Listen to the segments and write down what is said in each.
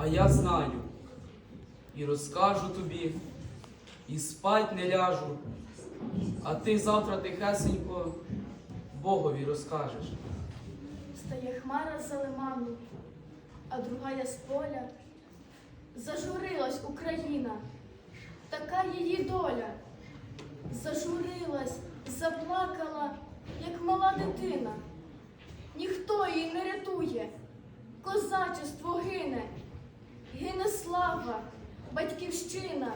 А я знаю і розкажу тобі, і спать не ляжу, а ти завтра тихесенько Богові розкажеш. Стає хмара за лиману, а друга я з поля. Зажурилась Україна, така її доля. Зажурилась, заплакала, як мала дитина. Ніхто її не рятує, козачество гине, гине слава, батьківщина,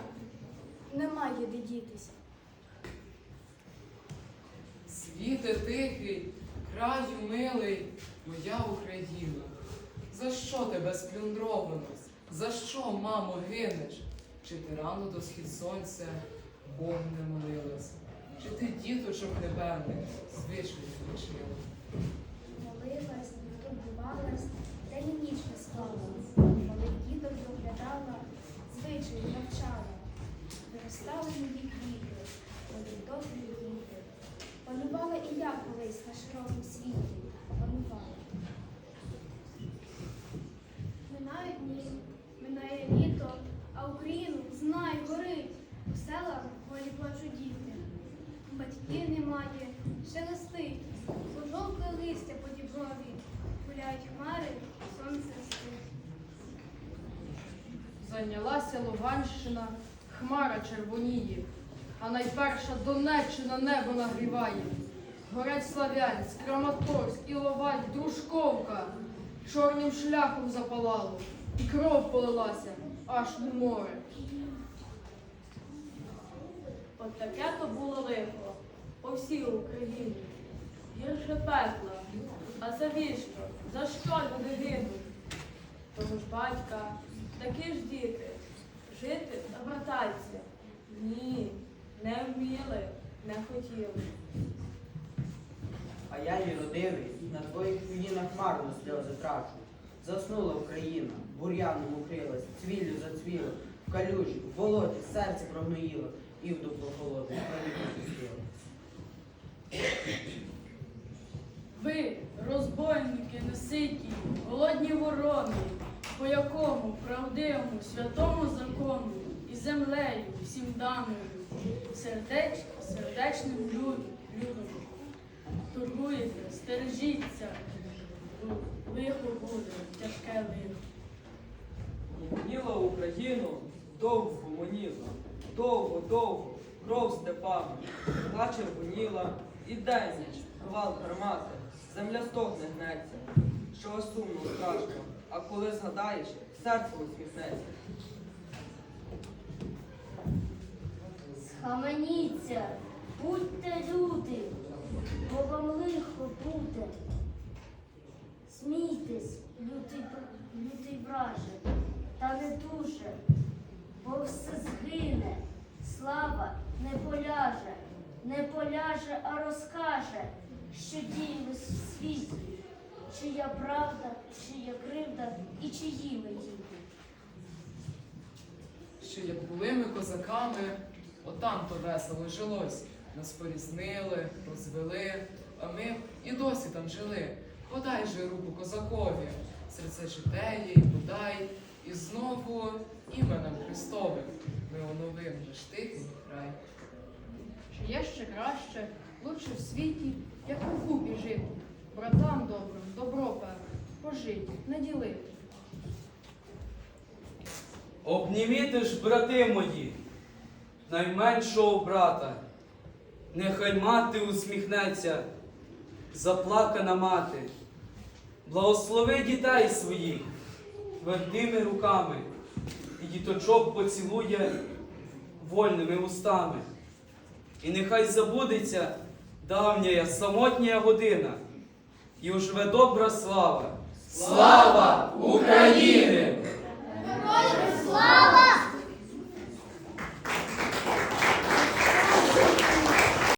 немає де дітись. Світе тихий, краю милий, моя Україна. За що тебе сплюндровано? За що, мамо, гинеш? Чи ти рано до схід сонця Бог не молилась? Чи ти діточок небесних звичайно вчила? Молилась, турбувалась, звичаї навчала. Виростали мої квіти, мої добрі діти. Панувала і я колись на широкому світі, панувала. Минають дні, минає літо, а Україну знай, горить. У селах волі плачуть діти. Батьків немає, шелестить, пожовкле листя по діброві, гуляють хмари, Зайнялася Луганщина, хмара червоніє, а найперша Донеччина небо нагріває. Горять Славянськ, Краматорськ, Іловайськ, Дружковка. Чорним шляхом запалало, і кров полилася аж у море. От таке то було лихо по всій Україні. Гірше пекла. А завіщо? За що люди гинуть? Того ж батька, такі ж діти. Жити та брататься. Ні, не вміли, не хотіли. А я юродивий, на твоїх руїнах марно сльози трачу. Заснула Україна, бур'яном укрилась, цвіллю зацвіла, в калюжі, в болоті серце прогноїло і в дупло холодне крові пустила. Ви, розбойники, неситі, голодні ворони, по якому правдивому святому закону і землею всім даною, сердеч, сердечним люд, людом. Торгуєте, стережіться, лихо буде, тяжке лихо. Гомоніла Україну, довго гомоніла, довго, довго, кров степами, плаче гоніла, і день ніч, гвалт гармати, земля стогне гнеться, що сумно страшно, а коли згадаєш, серце усміхнеться. Схаменіться, будьте люди, бо вам лихо буде. Смійтесь, лютий, лютий враже, та не дуже, бо все згине, слава не поляже, не поляже, а розкаже, що діялось в світі, чия правда, чия кривда і чиї ми діти. Що як були ми козаками, отам то весело жилось. Нас порізнили, розвели, а ми і досі там жили. Подай же руку козакові, серце житеє, і подай, і знову іменем Христовим ми оновим наш тихий край. Чи є ще краще, лучше в світі, як у купі жити, братам добрим, добро певне, пожить, не ділити. Обніміте ж, брати мої, найменшого брата. Нехай мати усміхнеться, заплакана мати. Благослови дітей своїх твердими руками і діточок поцілує вольними устами. І нехай забудеться давня самотня година, і оживе добра слава. Слава України! Слава